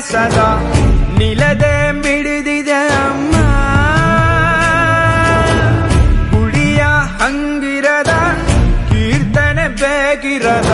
ಸದಾ ನಿಲದೆ ಬಿಡಿದಿದೆ ಅಮ್ಮ. ಗುಡಿಯ ಹಂಗಿರದ ಕೀರ್ತನೆ ಬೇಗಿರದ